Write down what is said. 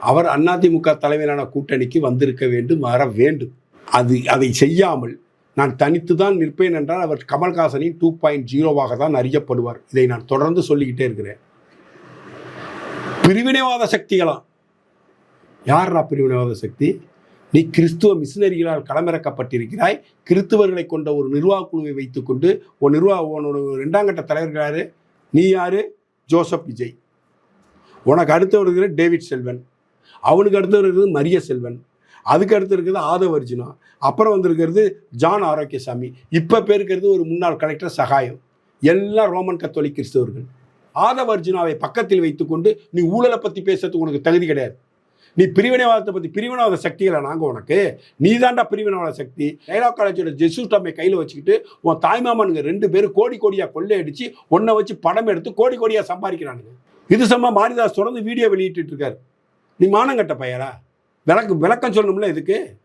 அவர் அதிமுக தலைமையிலான கூட்டணிக்கு வந்திருக்க வேண்டும் வர வேண்டும். அது அதை செய்யாமல் நான் தனித்து தான் நிற்பேன் என்றால் அவர் கமல்ஹாசனின் டூ பாயிண்ட் ஜீரோவாக தான் அறியப்படுவார். இதை நான் தொடர்ந்து சொல்லிக்கிட்டே இருக்கிறேன். பிரிவினைவாத சக்திகளாம் யார்ரா பிரிவினைவாத சக்தி? நீ கிறிஸ்துவ மிஷினரிகளால் களமிறக்கப்பட்டிருக்கிறாய். கிறிஸ்துவர்களை கொண்ட ஒரு நிர்வாக குழுவை வைத்துக்கொண்டு உன் நிர்வாக உன்னோட ரெண்டாம் கட்ட தலைவர்கள் யாரு? நீ யாரு? ஜோசப் விஜய். உனக்கு அடுத்தவர் டேவிட் செல்வன். அவனுக்கு அடுத்து இருக்கிறது மரிய செல்வன். அதுக்கு அடுத்து இருக்கிறது ஆதவர்ஜுனா அப்புறம் வந்திருக்கிறது ஜான் ஆரோக்கியசாமி. இப்போ பேருக்கிறது ஒரு முன்னாள் கலெக்டர் சகாயம். எல்லாம் ரோமன் கத்தோலிக் கிறிஸ்தவர்கள். ஆதவர்ஜுனாவை பக்கத்தில் வைத்துக்கொண்டு நீ ஊழலை பற்றி பேசுறதுக்கு உனக்கு தகுதி கிடையாது. நீ பிரிவினைவாதத்தை பற்றி பிரிவினவாத சக்திகளை நாங்கள் உனக்கு. நீ தாண்டா பிரிவினவாத சக்தி. டைலா காலேஜோட ஜெசூட் கையில் வச்சுக்கிட்டு உன் தாய்மாமனுங்க ரெண்டு பேரும் கோடி கோடியாக கொள்ளையடிச்சு உன்னை வச்சு படம் எடுத்து கோடி கோடியாக சம்பாதிக்கிறானுங்க. இது சம்பா மாரிதாஸ் தொடர்ந்து வீடியோ வெளியிட்டு இருக்காரு. நீ மானங்கட்ட பையரா? விளக்கு விளக்கம் சொல்லணும்ல இதுக்கு?